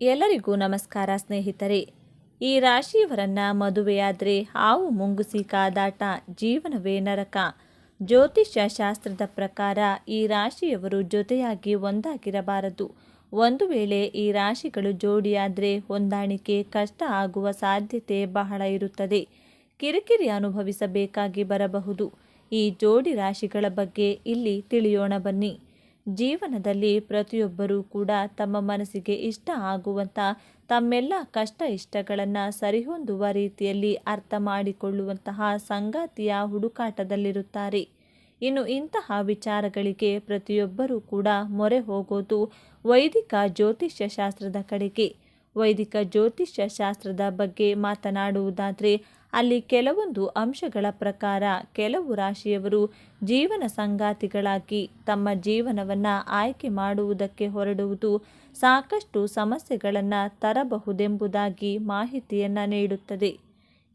ಎಲ್ಲರಿಗೂ ನಮಸ್ಕಾರ ಸ್ನೇಹಿತರೆ. ಈ ರಾಶಿಯವರನ್ನ ಮದುವೆಯಾದರೆ ಹಾವು ಮುಂಗುಸಿ ಕಾದಾಟ, ಜೀವನವೇ ನರಕ. ಜ್ಯೋತಿಷ್ಯ ಶಾಸ್ತ್ರದ ಪ್ರಕಾರ ಈ ರಾಶಿಯವರು ಜೊತೆಯಾಗಿ ಒಂದಾಗಿರಬಾರದು. ಒಂದು ವೇಳೆ ಈ ರಾಶಿಗಳು ಜೋಡಿಯಾದರೆ ಹೊಂದಾಣಿಕೆ, ಕಷ್ಟ ಆಗುವ ಸಾಧ್ಯತೆ ಬಹಳ ಇರುತ್ತದೆ. ಕಿರಿಕಿರಿ ಅನುಭವಿಸಬೇಕಾಗಿ ಬರಬಹುದು. ಈ ಜೋಡಿ ರಾಶಿಗಳ ಬಗ್ಗೆ ಇಲ್ಲಿ ತಿಳಿಯೋಣ ಬನ್ನಿ. ಜೀವನದಲ್ಲಿ ಪ್ರತಿಯೊಬ್ಬರೂ ಕೂಡ ತಮ್ಮ ಮನಸ್ಸಿಗೆ ಇಷ್ಟ ಆಗುವಂಥ ತಮ್ಮೆಲ್ಲ ಕಷ್ಟ ಇಷ್ಟಗಳನ್ನು ಸರಿಹೊಂದುವ ರೀತಿಯಲ್ಲಿ ಅರ್ಥ ಮಾಡಿಕೊಳ್ಳುವಂತಹ ಸಂಗಾತಿಯ ಹುಡುಕಾಟದಲ್ಲಿರುತ್ತಾರೆ. ಇನ್ನು ಇಂತಹ ವಿಚಾರಗಳಿಗೆ ಪ್ರತಿಯೊಬ್ಬರೂ ಕೂಡ ಮೊರೆ ಹೋಗೋದು ವೈದಿಕ ಜ್ಯೋತಿಷ್ಯ ಶಾಸ್ತ್ರದ ಕಡೆಗೆ. ವೈದಿಕ ಜ್ಯೋತಿಷ್ಯ ಶಾಸ್ತ್ರದ ಬಗ್ಗೆ ಮಾತನಾಡುವುದಾದರೆ ಅಲ್ಲಿ ಕೆಲವೊಂದು ಅಂಶಗಳ ಪ್ರಕಾರ ಕೆಲವು ರಾಶಿಯವರು ಜೀವನ ಸಂಗಾತಿಗಳಾಗಿ ತಮ್ಮ ಜೀವನವನ್ನು ಆಯ್ಕೆ ಮಾಡುವುದಕ್ಕೆ ಹೊರಡುವುದು ಸಾಕಷ್ಟು ಸಮಸ್ಯೆಗಳನ್ನು ತರಬಹುದೆಂಬುದಾಗಿ ಮಾಹಿತಿಯನ್ನು ನೀಡುತ್ತದೆ.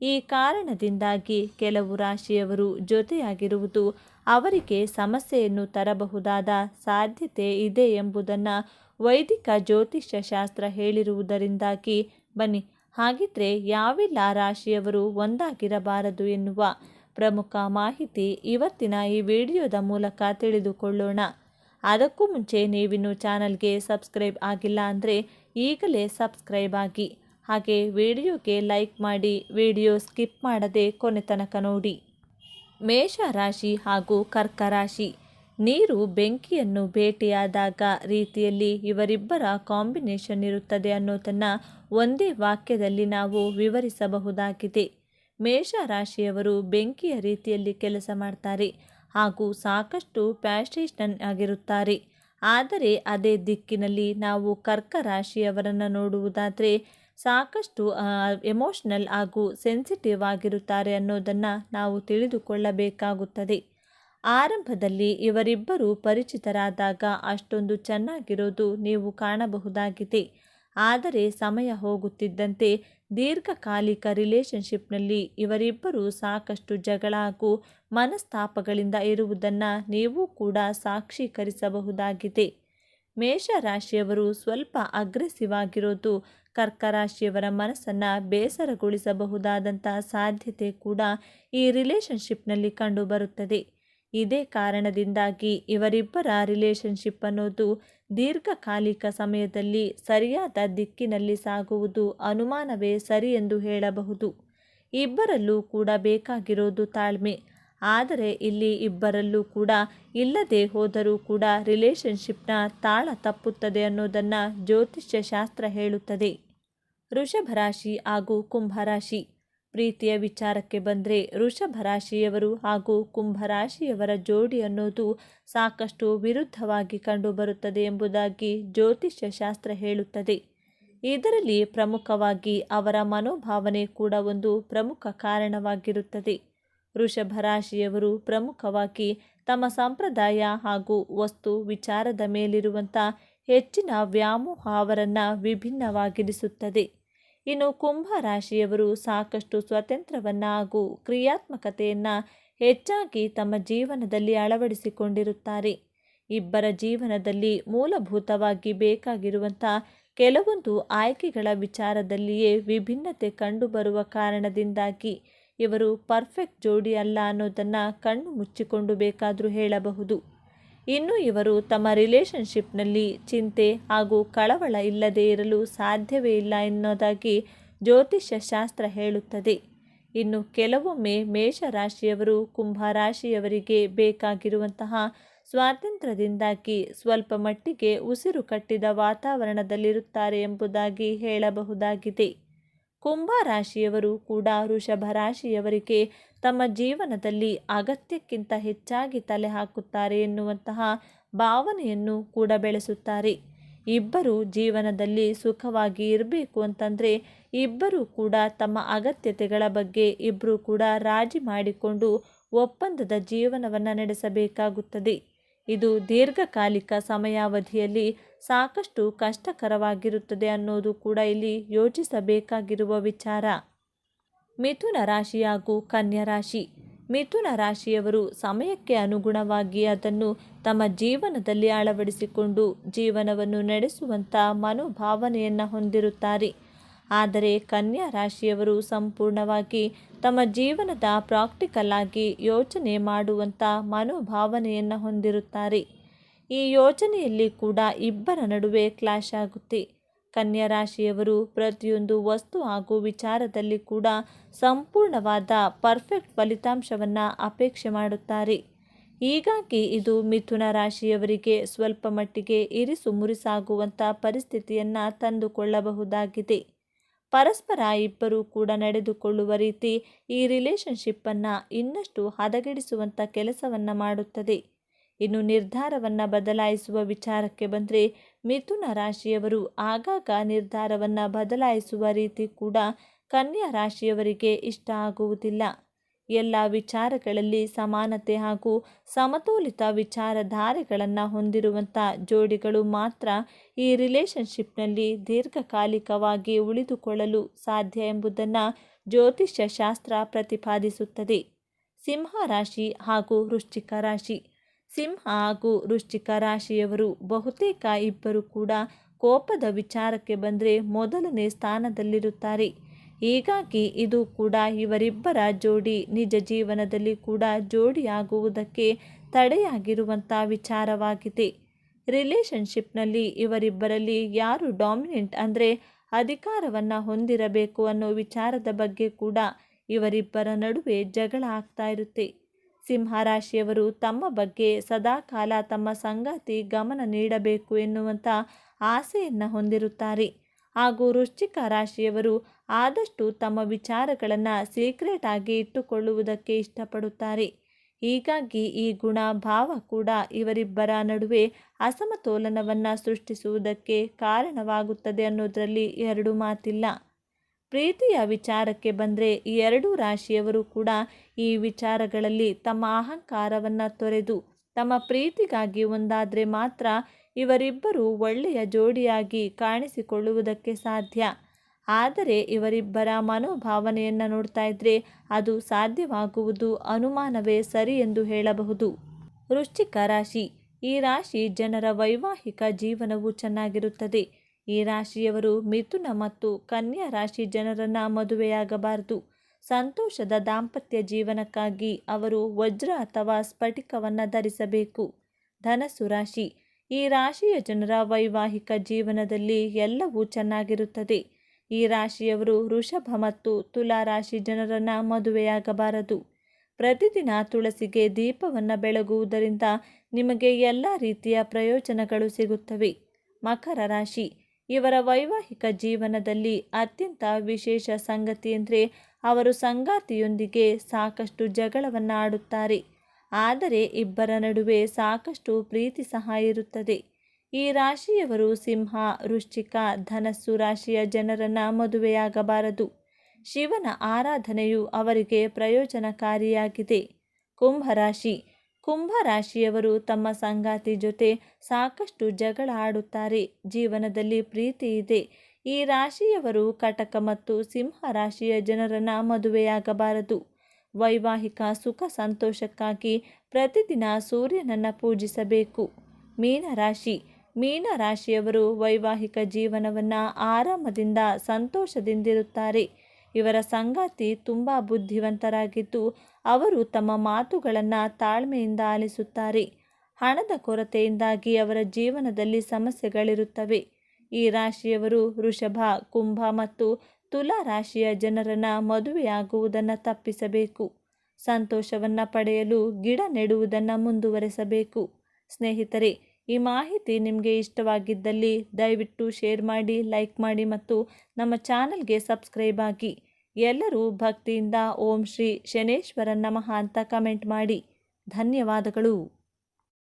ಈ ಕಾರಣದಿಂದಾಗಿ ಕೆಲವು ರಾಶಿಯವರು ಜೊತೆಯಾಗಿರುವುದು ಅವರಿಗೆ ಸಮಸ್ಯೆಯನ್ನು ತರಬಹುದಾದ ಸಾಧ್ಯತೆ ಇದೆ ಎಂಬುದನ್ನು ವೈದಿಕ ಜ್ಯೋತಿಷ್ಯ ಶಾಸ್ತ್ರ ಹೇಳಿರುವುದರಿಂದಾಗಿ ಬನ್ನಿ ಹಾಗಿದ್ರೆ ಯಾವೆಲ್ಲ ರಾಶಿಯವರು ಒಂದಾಗಿರಬಾರದು ಎನ್ನುವ ಪ್ರಮುಖ ಮಾಹಿತಿ ಇವತ್ತಿನ ಈ ವಿಡಿಯೋದ ಮೂಲಕ ತಿಳಿದುಕೊಳ್ಳೋಣ. ಅದಕ್ಕೂ ಮುಂಚೆ ನೀವಿನ್ನು ಚಾನಲ್ಗೆ ಸಬ್ಸ್ಕ್ರೈಬ್ ಆಗಿಲ್ಲ ಅಂದರೆ ಈಗಲೇ ಸಬ್ಸ್ಕ್ರೈಬ್ ಆಗಿ. ಹಾಗೆ ವಿಡಿಯೋಗೆ ಲೈಕ್ ಮಾಡಿ, ವಿಡಿಯೋ ಸ್ಕಿಪ್ ಮಾಡದೆ ಕೊನೆ ತನಕ ನೋಡಿ. ಮೇಷ ರಾಶಿ ಹಾಗೂ ಕರ್ಕ ರಾಶಿ. ನೀರು ಬೆಂಕಿಯನ್ನು ಭೇಟಿಯಾದಾಗ ರೀತಿಯಲ್ಲಿ ಇವರಿಬ್ಬರ ಕಾಂಬಿನೇಷನ್ ಇರುತ್ತದೆ ಅನ್ನೋದನ್ನು ಒಂದೇ ವಾಕ್ಯದಲ್ಲಿ ನಾವು ವಿವರಿಸಬಹುದಾಗಿದೆ. ಮೇಷ ರಾಶಿಯವರು ಬೆಂಕಿಯ ರೀತಿಯಲ್ಲಿ ಕೆಲಸ ಮಾಡ್ತಾರೆ ಹಾಗೂ ಸಾಕಷ್ಟು ಪ್ಯಾಷೇಷನ್ ಆಗಿರುತ್ತಾರೆ. ಆದರೆ ಅದೇ ದಿಕ್ಕಿನಲ್ಲಿ ನಾವು ಕರ್ಕ ರಾಶಿಯವರನ್ನು ನೋಡುವುದಾದರೆ ಸಾಕಷ್ಟು ಎಮೋಷ್ನಲ್ ಹಾಗೂ ಸೆನ್ಸಿಟಿವ್ ಆಗಿರುತ್ತಾರೆ ಅನ್ನೋದನ್ನು ನಾವು ತಿಳಿದುಕೊಳ್ಳಬೇಕಾಗುತ್ತದೆ. ಆರಂಭದಲ್ಲಿ ಇವರಿಬ್ಬರು ಪರಿಚಿತರಾದಾಗ ಅಷ್ಟೊಂದು ಚೆನ್ನಾಗಿರೋದು ನೀವು ಕಾಣಬಹುದಾಗಿದೆ. ಆದರೆ ಸಮಯ ಹೋಗುತ್ತಿದ್ದಂತೆ ದೀರ್ಘಕಾಲಿಕ ರಿಲೇಷನ್ಶಿಪ್ನಲ್ಲಿ ಇವರಿಬ್ಬರು ಸಾಕಷ್ಟು ಜಗಳ ಹಾಗೂ ಮನಸ್ತಾಪಗಳಿಂದ ಇರುವುದನ್ನು ನೀವು ಕೂಡ ಸಾಕ್ಷೀಕರಿಸಬಹುದಾಗಿದೆ. ಮೇಷರಾಶಿಯವರು ಸ್ವಲ್ಪ ಅಗ್ರೆಸಿವ್ ಆಗಿರೋದು ಕರ್ಕರಾಶಿಯವರ ಮನಸ್ಸನ್ನು ಬೇಸರಗೊಳಿಸಬಹುದಾದಂಥ ಸಾಧ್ಯತೆ ಕೂಡ ಈ ರಿಲೇಷನ್ಶಿಪ್ನಲ್ಲಿ ಕಂಡುಬರುತ್ತದೆ. ಇದೇ ಕಾರಣದಿಂದಾಗಿ ಇವರಿಬ್ಬರ ರಿಲೇಷನ್ಶಿಪ್ ಅನ್ನೋದು ದೀರ್ಘಕಾಲಿಕ ಸಮಯದಲ್ಲಿ ಸರಿಯಾದ ದಿಕ್ಕಿನಲ್ಲಿ ಸಾಗುವುದು ಅನುಮಾನವೇ ಸರಿ ಎಂದು ಹೇಳಬಹುದು. ಇಬ್ಬರಲ್ಲೂ ಕೂಡ ಬೇಕಾಗಿರೋದು ತಾಳ್ಮೆ. ಆದರೆ ಇಲ್ಲಿ ಇಬ್ಬರಲ್ಲೂ ಕೂಡ ಇಲ್ಲದೆ ಹೋದರೂ ಕೂಡ ರಿಲೇಷನ್ಶಿಪ್ನ ತಾಳ ತಪ್ಪುತ್ತದೆ ಅನ್ನೋದನ್ನು ಜ್ಯೋತಿಷ್ಯ ಶಾಸ್ತ್ರ ಹೇಳುತ್ತದೆ. ವೃಷಭ ರಾಶಿ ಹಾಗೂ ಕುಂಭರಾಶಿ ಪ್ರೀತಿಯ ವಿಚಾರಕ್ಕೆ ಬಂದರೆ ರಾಶಿಯವರು ಹಾಗೂ ಕುಂಭರಾಶಿಯವರ ಜೋಡಿ ಅನ್ನೋದು ಸಾಕಷ್ಟು ವಿರುದ್ಧವಾಗಿ ಕಂಡುಬರುತ್ತದೆ ಎಂಬುದಾಗಿ ಜ್ಯೋತಿಷ್ಯ ಶಾಸ್ತ್ರ ಹೇಳುತ್ತದೆ. ಇದರಲ್ಲಿ ಪ್ರಮುಖವಾಗಿ ಅವರ ಮನೋಭಾವನೆ ಕೂಡ ಒಂದು ಪ್ರಮುಖ ಕಾರಣವಾಗಿರುತ್ತದೆ. ವೃಷಭ ರಾಶಿಯವರು ಪ್ರಮುಖವಾಗಿ ತಮ್ಮ ಸಂಪ್ರದಾಯ ಹಾಗೂ ವಸ್ತು ವಿಚಾರದ ಮೇಲಿರುವಂಥ ಹೆಚ್ಚಿನ ವ್ಯಾಮೋಹ ಅವರನ್ನು ವಿಭಿನ್ನವಾಗಿರಿಸುತ್ತದೆ. ಇನ್ನು ಕುಂಭ ರಾಶಿಯವರು ಸಾಕಷ್ಟು ಸ್ವತಂತ್ರವನ್ನು ಹಾಗೂ ಕ್ರಿಯಾತ್ಮಕತೆಯನ್ನು ಹೆಚ್ಚಾಗಿ ತಮ್ಮ ಜೀವನದಲ್ಲಿ ಅಳವಡಿಸಿಕೊಂಡಿರುತ್ತಾರೆ. ಇಬ್ಬರ ಜೀವನದಲ್ಲಿ ಮೂಲಭೂತವಾಗಿ ಬೇಕಾಗಿರುವಂಥ ಕೆಲವೊಂದು ಆಯ್ಕೆಗಳ ವಿಚಾರದಲ್ಲಿಯೇ ವಿಭಿನ್ನತೆ ಕಂಡುಬರುವ ಕಾರಣದಿಂದಾಗಿ ಇವರು ಪರ್ಫೆಕ್ಟ್ ಜೋಡಿ ಅಲ್ಲ ಅನ್ನೋದನ್ನು ಕಣ್ಣು ಮುಚ್ಚಿಕೊಂಡು ಬೇಕಾದರೂ ಹೇಳಬಹುದು. ಇನ್ನು ಇವರು ತಮ್ಮ ರಿಲೇಷನ್ಶಿಪ್ನಲ್ಲಿ ಚಿಂತೆ ಹಾಗೂ ಕಳವಳ ಇಲ್ಲದೇ ಇರಲು ಸಾಧ್ಯವೇ ಇಲ್ಲ ಎನ್ನೋದಾಗಿ ಜ್ಯೋತಿಷ್ಯ ಶಾಸ್ತ್ರ ಹೇಳುತ್ತದೆ. ಇನ್ನು ಕೆಲವೊಮ್ಮೆ ಮೇಷರಾಶಿಯವರು ಕುಂಭರಾಶಿಯವರಿಗೆ ಬೇಕಾಗಿರುವಂತಹ ಸ್ವಾತಂತ್ರ್ಯದಿಂದಾಗಿ ಸ್ವಲ್ಪ ಮಟ್ಟಿಗೆ ಉಸಿರು ಕಟ್ಟಿದ ವಾತಾವರಣದಲ್ಲಿರುತ್ತಾರೆ ಎಂಬುದಾಗಿ ಹೇಳಬಹುದಾಗಿದೆ. ಕುಂಭ ರಾಶಿಯವರು ಕೂಡ ವೃಷಭ ರಾಶಿಯವರಿಗೆ ತಮ್ಮ ಜೀವನದಲ್ಲಿ ಅಗತ್ಯಕ್ಕಿಂತ ಹೆಚ್ಚಾಗಿ ತಲೆ ಹಾಕುತ್ತಾರೆ ಎನ್ನುವಂತಹ ಭಾವನೆಯನ್ನು ಕೂಡ ಬೆಳೆಸುತ್ತಾರೆ. ಇಬ್ಬರು ಜೀವನದಲ್ಲಿ ಸುಖವಾಗಿ ಇರಬೇಕು ಅಂತಂದರೆ ಇಬ್ಬರೂ ಕೂಡ ತಮ್ಮ ಅಗತ್ಯತೆಗಳ ಬಗ್ಗೆ ಇಬ್ಬರೂ ಕೂಡ ರಾಜಿ ಮಾಡಿಕೊಂಡು ಒಪ್ಪಂದದ ಜೀವನವನ್ನು ನಡೆಸಬೇಕಾಗುತ್ತದೆ. ಇದು ದೀರ್ಘಕಾಲಿಕ ಸಮಯಾವಧಿಯಲ್ಲಿ ಸಾಕಷ್ಟು ಕಷ್ಟಕರವಾಗಿರುತ್ತದೆ ಅನ್ನೋದು ಕೂಡ ಇಲ್ಲಿ ಯೋಚಿಸಬೇಕಾಗಿರುವ ವಿಚಾರ. ಮಿಥುನ ರಾಶಿ ಹಾಗೂ ಕನ್ಯಾ ರಾಶಿ. ಮಿಥುನ ರಾಶಿಯವರು ಸಮಯಕ್ಕೆ ಅನುಗುಣವಾಗಿ ಅದನ್ನು ತಮ್ಮ ಜೀವನದಲ್ಲಿ ಅಳವಡಿಸಿಕೊಂಡು ಜೀವನವನ್ನು ನಡೆಸುವಂಥ ಮನೋಭಾವನೆಯನ್ನು ಹೊಂದಿರುತ್ತಾರೆ. ಆದರೆ ಕನ್ಯಾ ರಾಶಿಯವರು ಸಂಪೂರ್ಣವಾಗಿ ತಮ್ಮ ಜೀವನದ ಪ್ರಾಕ್ಟಿಕಲ್ ಆಗಿ ಯೋಚನೆ ಮಾಡುವಂಥ ಮನೋಭಾವನೆಯನ್ನು ಹೊಂದಿರುತ್ತಾರೆ. ಈ ಯೋಚನೆಯಲ್ಲಿ ಕೂಡ ಇಬ್ಬರ ನಡುವೆ ಕ್ಲಾಶ್ ಆಗುತ್ತೆ. ಕನ್ಯಾ ರಾಶಿಯವರು ಪ್ರತಿಯೊಂದು ವಸ್ತು ಹಾಗೂ ವಿಚಾರದಲ್ಲಿ ಕೂಡ ಸಂಪೂರ್ಣವಾದ ಪರ್ಫೆಕ್ಟ್ ಫಲಿತಾಂಶವನ್ನು ಅಪೇಕ್ಷೆ ಮಾಡುತ್ತಾರೆ. ಹೀಗಾಗಿ ಇದು ಮಿಥುನ ರಾಶಿಯವರಿಗೆ ಸ್ವಲ್ಪ ಮಟ್ಟಿಗೆ ಇರಿಸು ಮುರಿಸಾಗುವಂಥ ಪರಿಸ್ಥಿತಿಯನ್ನು ತಂದುಕೊಳ್ಳಬಹುದಾಗಿದೆ. ಪರಸ್ಪರ ಇಬ್ಬರೂ ಕೂಡ ನಡೆದುಕೊಳ್ಳುವ ರೀತಿ ಈ ರಿಲೇಶನ್ಶಿಪ್ಪನ್ನು ಇನ್ನಷ್ಟು ಹದಗೆಡಿಸುವಂಥ ಕೆಲಸವನ್ನು ಮಾಡುತ್ತದೆ. ಇನ್ನು ನಿರ್ಧಾರವನ್ನು ಬದಲಾಯಿಸುವ ವಿಚಾರಕ್ಕೆ ಬಂದರೆ ಮಿಥುನ ರಾಶಿಯವರು ಆಗಾಗ ನಿರ್ಧಾರವನ್ನು ಬದಲಾಯಿಸುವ ರೀತಿ ಕೂಡ ಕನ್ಯಾ ರಾಶಿಯವರಿಗೆ ಇಷ್ಟ ಆಗುವುದಿಲ್ಲ. ಎಲ್ಲ ವಿಚಾರಗಳಲ್ಲಿ ಸಮಾನತೆ ಹಾಗೂ ಸಮತೋಲಿತ ವಿಚಾರಧಾರೆಗಳನ್ನು ಹೊಂದಿರುವಂಥ ಜೋಡಿಗಳು ಮಾತ್ರ ಈ ರಿಲೇಶನ್ಶಿಪ್ನಲ್ಲಿ ದೀರ್ಘಕಾಲಿಕವಾಗಿ ಉಳಿದುಕೊಳ್ಳಲು ಸಾಧ್ಯ ಎಂಬುದನ್ನು ಜ್ಯೋತಿಷ್ಯ ಶಾಸ್ತ್ರ ಪ್ರತಿಪಾದಿಸುತ್ತದೆ. ಸಿಂಹ ರಾಶಿ ಹಾಗೂ ವೃಶ್ಚಿಕ ರಾಶಿ. ಸಿಂಹ ಹಾಗೂ ವೃಶ್ಚಿಕ ರಾಶಿಯವರು ಬಹುತೇಕ ಇಬ್ಬರು ಕೂಡ ಕೋಪದ ವಿಚಾರಕ್ಕೆ ಬಂದರೆ ಮೊದಲನೇ ಸ್ಥಾನದಲ್ಲಿರುತ್ತಾರೆ. ಹೀಗಾಗಿ ಇದು ಕೂಡ ಇವರಿಬ್ಬರ ಜೋಡಿ ನಿಜ ಜೀವನದಲ್ಲಿ ಕೂಡ ಜೋಡಿಯಾಗುವುದಕ್ಕೆ ತಡೆಯಾಗಿರುವಂಥ ವಿಚಾರವಾಗಿದೆ. ರಿಲೇಷನ್ಶಿಪ್ನಲ್ಲಿ ಇವರಿಬ್ಬರಲ್ಲಿ ಯಾರು ಡಾಮಿನೆಂಟ್ ಅಂದರೆ ಅಧಿಕಾರವನ್ನು ಹೊಂದಿರಬೇಕು ಅನ್ನೋ ವಿಚಾರದ ಬಗ್ಗೆ ಕೂಡ ಇವರಿಬ್ಬರ ನಡುವೆ ಜಗಳ ಆಗ್ತಾ ಇರುತ್ತೆ. ಸಿಂಹರಾಶಿಯವರು ತಮ್ಮ ಬಗ್ಗೆ ಸದಾಕಾಲ ತಮ್ಮ ಸಂಗಾತಿ ಗಮನ ನೀಡಬೇಕು ಎನ್ನುವಂಥ ಆಸೆಯನ್ನು ಹೊಂದಿರುತ್ತಾರೆ. ಹಾಗೂ ವೃಶ್ಚಿಕ ರಾಶಿಯವರು ಆದಷ್ಟು ತಮ್ಮ ವಿಚಾರಗಳನ್ನು ಸೀಕ್ರೆಟ್ ಆಗಿ ಇಟ್ಟುಕೊಳ್ಳುವುದಕ್ಕೆ ಇಷ್ಟಪಡುತ್ತಾರೆ. ಹೀಗಾಗಿ ಈ ಗುಣ ಭಾವ ಕೂಡ ಇವರಿಬ್ಬರ ನಡುವೆ ಅಸಮತೋಲನವನ್ನು ಸೃಷ್ಟಿಸುವುದಕ್ಕೆ ಕಾರಣವಾಗುತ್ತದೆ ಅನ್ನೋದರಲ್ಲಿ ಎರಡು ಮಾತಿಲ್ಲ. ಪ್ರೀತಿಯ ವಿಚಾರಕ್ಕೆ ಬಂದರೆ ಈ ಎರಡೂ ರಾಶಿಯವರು ಕೂಡ ಈ ವಿಚಾರಗಳಲ್ಲಿ ತಮ್ಮ ಅಹಂಕಾರವನ್ನು ತೊರೆದು ತಮ್ಮ ಪ್ರೀತಿಗಾಗಿ ಒಂದಾದರೆ ಮಾತ್ರ ಇವರಿಬ್ಬರು ಒಳ್ಳೆಯ ಜೋಡಿಯಾಗಿ ಕಾಣಿಸಿಕೊಳ್ಳುವುದಕ್ಕೆ ಸಾಧ್ಯ. ಆದರೆ ಇವರಿಬ್ಬರ ಮನೋಭಾವನೆಯನ್ನು ನೋಡ್ತಾ ಇದ್ದರೆ ಅದು ಸಾಧ್ಯವಾಗುವುದು ಅನುಮಾನವೇ ಸರಿ ಎಂದು ಹೇಳಬಹುದು. ವೃಶ್ಚಿಕ ರಾಶಿ. ಈ ರಾಶಿ ಜನರ ವೈವಾಹಿಕ ಜೀವನವು ಚೆನ್ನಾಗಿರುತ್ತದೆ. ಈ ರಾಶಿಯವರು ಮಿಥುನ ಮತ್ತು ಕನ್ಯಾ ರಾಶಿ ಜನರನ್ನು ಮದುವೆಯಾಗಬಾರದು. ಸಂತೋಷದ ದಾಂಪತ್ಯ ಜೀವನಕ್ಕಾಗಿ ಅವರು ವಜ್ರ ಅಥವಾ ಸ್ಫಟಿಕವನ್ನು ಧರಿಸಬೇಕು. ಧನಸ್ಸು ರಾಶಿ. ಈ ರಾಶಿಯ ಜನರ ವೈವಾಹಿಕ ಜೀವನದಲ್ಲಿ ಎಲ್ಲವೂ ಚೆನ್ನಾಗಿರುತ್ತದೆ. ಈ ರಾಶಿಯವರು ವೃಷಭ ಮತ್ತು ತುಲಾ ರಾಶಿ ಜನರನ್ನು ಮದುವೆಯಾಗಬಾರದು. ಪ್ರತಿದಿನ ತುಳಸಿಗೆ ದೀಪವನ್ನು ಬೆಳಗುವುದರಿಂದ ನಿಮಗೆ ಎಲ್ಲ ರೀತಿಯ ಪ್ರಯೋಜನಗಳು ಸಿಗುತ್ತವೆ. ಮಕರ ರಾಶಿ, ಇವರ ವೈವಾಹಿಕ ಜೀವನದಲ್ಲಿ ಅತ್ಯಂತ ವಿಶೇಷ ಸಂಗತಿ ಎಂದರೆ ಅವರು ಸಂಗಾತಿಯೊಂದಿಗೆ ಸಾಕಷ್ಟು ಜಗಳವನ್ನು ಆಡುತ್ತಾರೆ. ಆದರೆ ಇಬ್ಬರ ನಡುವೆ ಸಾಕಷ್ಟು ಪ್ರೀತಿ ಸಹ ಇರುತ್ತದೆ. ಈ ರಾಶಿಯವರು ಸಿಂಹ, ವೃಶ್ಚಿಕ, ಧನಸ್ಸು ರಾಶಿಯ ಜನರನ್ನು ಮದುವೆಯಾಗಬಾರದು. ಶಿವನ ಆರಾಧನೆಯು ಅವರಿಗೆ ಪ್ರಯೋಜನಕಾರಿಯಾಗಿದೆ. ಕುಂಭರಾಶಿ ಕುಂಭರಾಶಿಯವರು ತಮ್ಮ ಸಂಗಾತಿ ಜೊತೆ ಸಾಕಷ್ಟು ಜಗಳ ಆಡುತ್ತಾರೆ. ಜೀವನದಲ್ಲಿ ಪ್ರೀತಿ ಇದೆ. ಈ ರಾಶಿಯವರು ಕಟಕ ಮತ್ತು ಸಿಂಹ ರಾಶಿಯ ಜನರನ್ನು ಮದುವೆಯಾಗಬಾರದು. ವೈವಾಹಿಕ ಸುಖ ಸಂತೋಷಕ್ಕಾಗಿ ಪ್ರತಿದಿನ ಸೂರ್ಯನನ್ನು ಪೂಜಿಸಬೇಕು. ಮೀನರಾಶಿ ಮೀನರಾಶಿಯವರು ವೈವಾಹಿಕ ಜೀವನವನ್ನು ಆರಾಮದಿಂದ ಸಂತೋಷದಿಂದಿರುತ್ತಾರೆ. ಇವರ ಸಂಗಾತಿ ತುಂಬ ಬುದ್ಧಿವಂತರಾಗಿದ್ದು ಅವರು ತಮ್ಮ ಮಾತುಗಳನ್ನು ತಾಳ್ಮೆಯಿಂದ ಆಲಿಸುತ್ತಾರೆ. ಹಣದ ಕೊರತೆಯಿಂದಾಗಿ ಅವರ ಜೀವನದಲ್ಲಿ ಸಮಸ್ಯೆಗಳಿರುತ್ತವೆ. ಈ ರಾಶಿಯವರು ವೃಷಭ, ಕುಂಭ ಮತ್ತು ತುಲಾ ರಾಶಿಯ ಜನರನ್ನು ಮದುವೆಯಾಗುವುದನ್ನು ತಪ್ಪಿಸಬೇಕು. ಸಂತೋಷವನ್ನು ಪಡೆಯಲು ಗಿಡ ನೆಡುವುದನ್ನು ಮುಂದುವರೆಸಬೇಕು. ಸ್ನೇಹಿತರೆ, ಈ ಮಾಹಿತಿ ನಿಮಗೆ ಇಷ್ಟವಾಗಿದ್ದಲ್ಲಿ ದಯವಿಟ್ಟು ಶೇರ್ ಮಾಡಿ, ಲೈಕ್ ಮಾಡಿ ಮತ್ತು ನಮ್ಮ ಚಾನಲ್ಗೆ ಸಬ್ಸ್ಕ್ರೈಬ್ ಆಗಿ. ಎಲ್ಲರೂ ಭಕ್ತಿಯಿಂದ ಓಂ ಶ್ರೀ ಶನೇಶ್ವರ ನಮಃ ಅಂತ ಕಮೆಂಟ್ ಮಾಡಿ. ಧನ್ಯವಾದಗಳು.